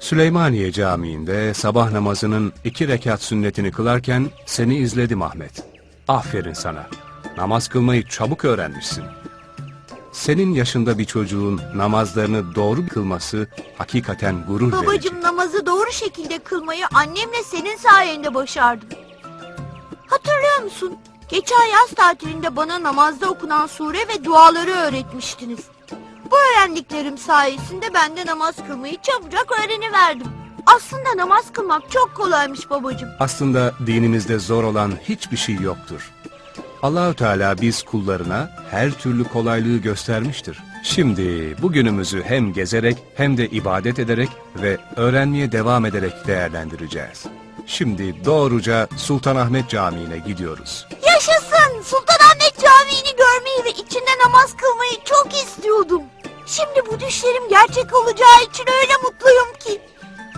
Süleymaniye Camii'nde sabah namazının iki rekat sünnetini kılarken seni izledim Ahmet. Aferin sana. Namaz kılmayı çabuk öğrenmişsin. Senin yaşında bir çocuğun namazlarını doğru kılması hakikaten gurur verici. Babacım namazı doğru şekilde kılmayı annemle senin sayende başardım. Hatırlıyor musun? Geçen yaz tatilinde bana namazda okunan sure ve duaları öğretmiştiniz. Bu öğrendiklerim sayesinde ben de namaz kılmayı çabucak öğreniverdim. Aslında namaz kılmak çok kolaymış babacım. Aslında dinimizde zor olan hiçbir şey yoktur. Allahü Teala biz kullarına her türlü kolaylığı göstermiştir. Şimdi bugünümüzü hem gezerek hem de ibadet ederek ve öğrenmeye devam ederek değerlendireceğiz. Şimdi doğruca Sultanahmet Camii'ne gidiyoruz. Yaşasın! Sultanahmet Camii'ni görmeyi ve içinde namaz kılmayı çok istiyordum. Şimdi bu düşlerim gerçek olacağı için öyle mutluyum ki.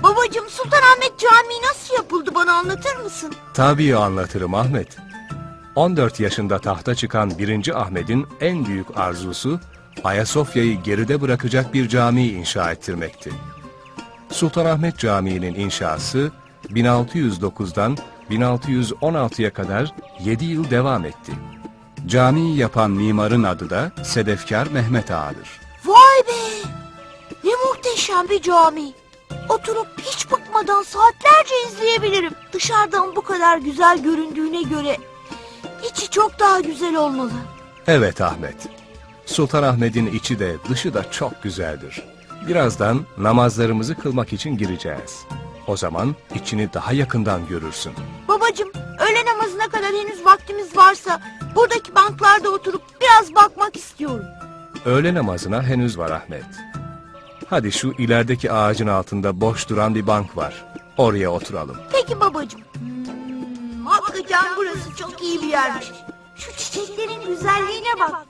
Babacım Sultanahmet Camii nasıl yapıldı bana anlatır mısın? Tabii anlatırım Ahmet. 14 yaşında tahta çıkan 1. Ahmet'in en büyük arzusu Ayasofya'yı geride bırakacak bir cami inşa ettirmekti. Sultanahmet Camii'nin inşası 1609'dan 1616'ya kadar 7 yıl devam etti. Camiyi yapan mimarın adı da Sedefkar Mehmet Ağa'dır. Vay be! Ne muhteşem bir cami. Oturup hiç bıkmadan saatlerce izleyebilirim. Dışarıdan bu kadar güzel göründüğüne göre içi çok daha güzel olmalı. Evet Ahmet. Sultanahmet'in içi de dışı da çok güzeldir. Birazdan namazlarımızı kılmak için gireceğiz. O zaman içini daha yakından görürsün. Babacım öğle namazına kadar henüz vaktimiz varsa buradaki banklarda oturup biraz bakmak istiyorum. Öğle namazına henüz var Ahmet. Hadi şu ilerideki ağacın altında boş duran bir bank var. Oraya oturalım. Peki babacım. Hmm, hakikaten burası çok iyi bir yermiş. Şu çiçeklerin güzelliğine bak.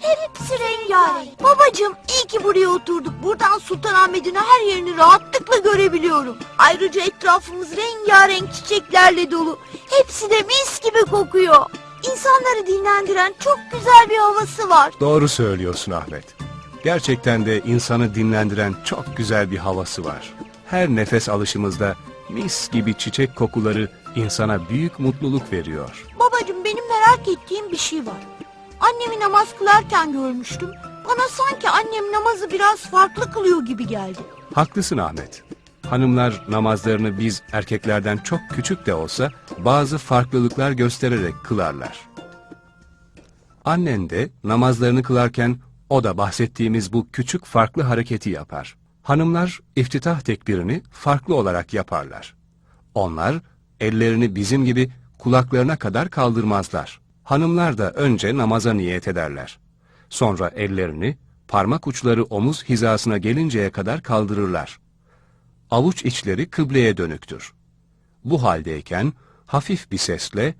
Hepsi rengarenk. Babacım iyi ki buraya oturduk. Buradan Sultanahmet'in her yerini rahatlıkla görebiliyorum. Ayrıca etrafımız rengarenk çiçeklerle dolu. Hepsi de mis gibi kokuyor. İnsanları dinlendiren çok güzel bir havası var. Doğru söylüyorsun Ahmet. Gerçekten de insanı dinlendiren çok güzel bir havası var. Her nefes alışımızda mis gibi çiçek kokuları insana büyük mutluluk veriyor. Babacım benim merak ettiğim bir şey var. Annemi namaz kılarken görmüştüm. Bana sanki annem namazı biraz farklı kılıyor gibi geldi. Haklısın Ahmet. Hanımlar namazlarını biz erkeklerden çok küçük de olsa bazı farklılıklar göstererek kılarlar. Annen de namazlarını kılarken o da bahsettiğimiz bu küçük farklı hareketi yapar. Hanımlar iftitah tekbirini farklı olarak yaparlar. Onlar ellerini bizim gibi kulaklarına kadar kaldırmazlar. Hanımlar da önce namaza niyet ederler. Sonra ellerini parmak uçları omuz hizasına gelinceye kadar kaldırırlar. Avuç içleri kıbleye dönüktür. Bu haldeyken hafif bir sesle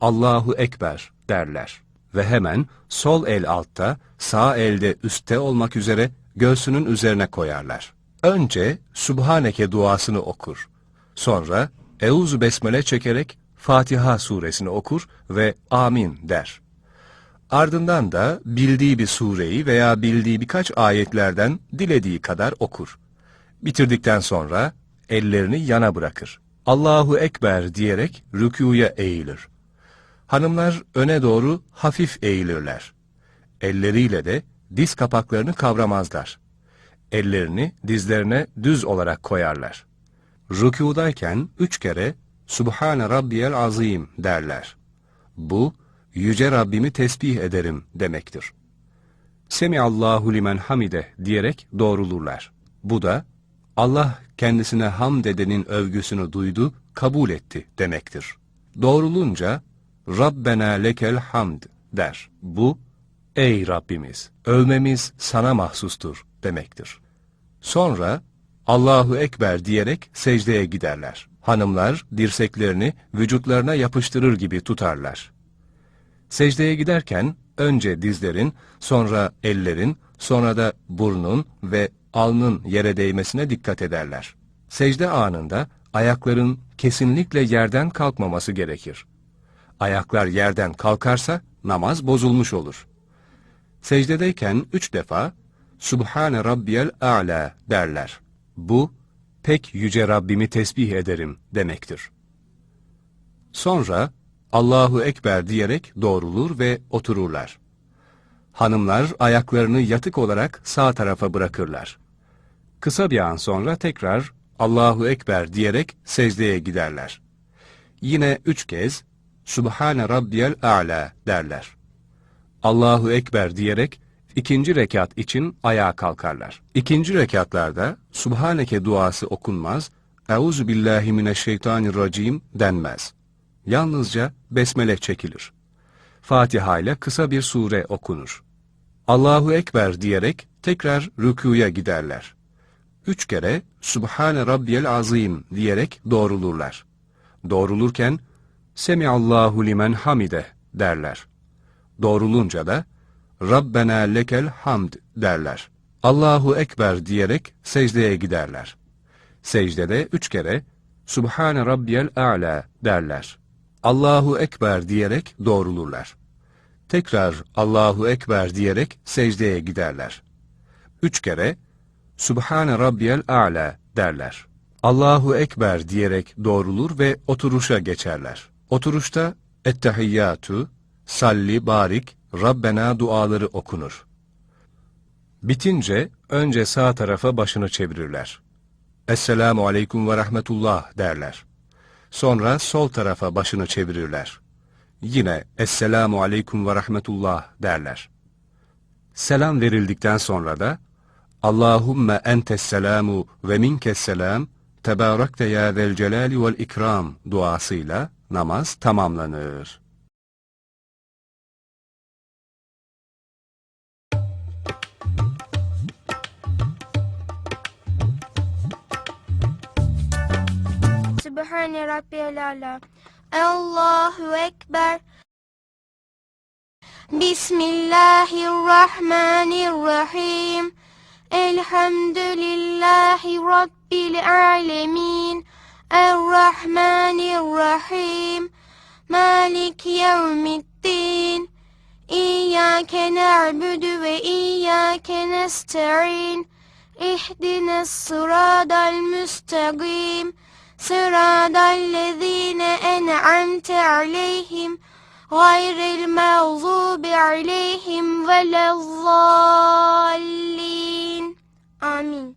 Allahu Ekber derler ve hemen sol el altta, sağ elde üstte olmak üzere göğsünün üzerine koyarlar. Önce Subhaneke duasını okur. Sonra Euzu Besmele çekerek Fatiha suresini okur ve Amin der. Ardından da bildiği bir sureyi veya bildiği birkaç ayetlerden dilediği kadar okur. Bitirdikten sonra ellerini yana bırakır. Allahu Ekber diyerek rükûya eğilir. Hanımlar öne doğru hafif eğilirler. Elleriyle de diz kapaklarını kavramazlar. Ellerini dizlerine düz olarak koyarlar. Rükûdayken üç kere Subhane Rabbiyel Azim derler. Bu, Yüce Rabbimi tesbih ederim demektir. Semiallahu limen hamide diyerek doğrulurlar. Bu da Allah kendisine hamd edenin övgüsünü duydu, kabul etti demektir. Doğrulunca Rabbena lekel hamd der. Bu, ey Rabbimiz, övmemiz sana mahsustur demektir. Sonra Allahu Ekber diyerek secdeye giderler. Hanımlar dirseklerini vücutlarına yapıştırır gibi tutarlar. Secdeye giderken önce dizlerin, sonra ellerin, sonra da burnun ve alnın yere değmesine dikkat ederler. Secde anında ayakların kesinlikle yerden kalkmaması gerekir. Ayaklar yerden kalkarsa namaz bozulmuş olur. Secdedeyken üç defa Subhane Rabbiyel A'la derler. Bu, pek yüce Rabbimi tesbih ederim demektir. Sonra Allahu Ekber diyerek doğrulur ve otururlar. Hanımlar ayaklarını yatık olarak sağ tarafa bırakırlar. Kısa bir an sonra tekrar Allahu Ekber diyerek secdeye giderler. Yine üç kez Subhane Rabbiyel A'la derler. Allahu Ekber diyerek ikinci rekat için ayağa kalkarlar. İkinci rekatlarda Subhaneke duası okunmaz, Euzu billahi mineşşeytanirracim denmez. Yalnızca besmele çekilir. Fatiha ile kısa bir sure okunur. Allahu Ekber diyerek tekrar rükuya giderler. Üç kere Subhane Rabbiyel Azim diyerek doğrulurlar. Doğrulurken Semiallahu limen hamide derler. Doğrulunca da Rabbena lekel hamd derler. Allahu Ekber diyerek secdeye giderler. Secdede üç kere Subhane Rabbiyel A'la derler. Allahu Ekber diyerek doğrulurlar. Tekrar Allahu Ekber diyerek secdeye giderler. Üç kere Subhane Rabbiyel A'la derler. Allahu Ekber diyerek doğrulur ve oturuşa geçerler. Oturuşta Ettehiyyatu, Salli, Barik, Rabbena duaları okunur. Bitince önce sağ tarafa başını çevirirler. Esselamu Aleyküm ve Rahmetullah derler. Sonra sol tarafa başını çevirirler. Yine Esselamu Aleyküm ve Rahmetullah derler. Selam verildikten sonra da Allahumme entes selamu ve minkes selam tebarekte ya zel celali vel ikram duasıyla namaz tamamlanır. Sübhane Rabbiyel Ala. Allahu Ekber. Bismillahirrahmanirrahim. Elhamdülillahi Rabbil alemin. Errahmanirrahim. Malik yevmiddin. İyyâke ne'budu ve iyyâke nesta'in. İhdine sıradal müstagim Sıradal lezine en'amte aleyhim. Gayril mağzubi aleyhim ve lezzallin Amin.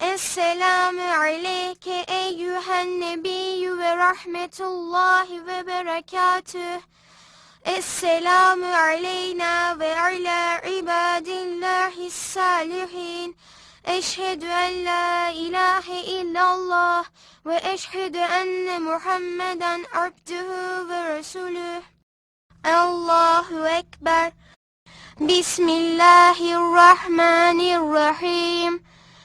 Esselamü aleyke eyyühen nebiyyü ve rahmetullahi ve berekatüh. Esselamü aleyna ve ala ibadillahi salihin. Eşhedü en la ilahe illallah ve eşhedü enne Muhammeden abdühü ve resulüh. Allahu Ekber. Bismillahirrahmanirrahim.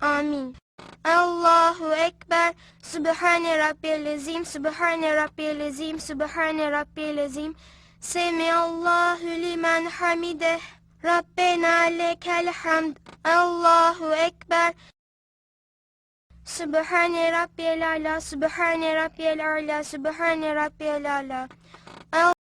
Amin. Allahu Ekber. Sübhane Rabbil Azim. Sübhane Rabbil Azim. Sübhane Rabbil Azim. Semi Allahu limen hamide. Rabbena lekel hamd. Allahu Ekber. Sübhane Rabbiyel Ala. Sübhane Rabbiyel Ala. Sübhane Rabbiyel Ala.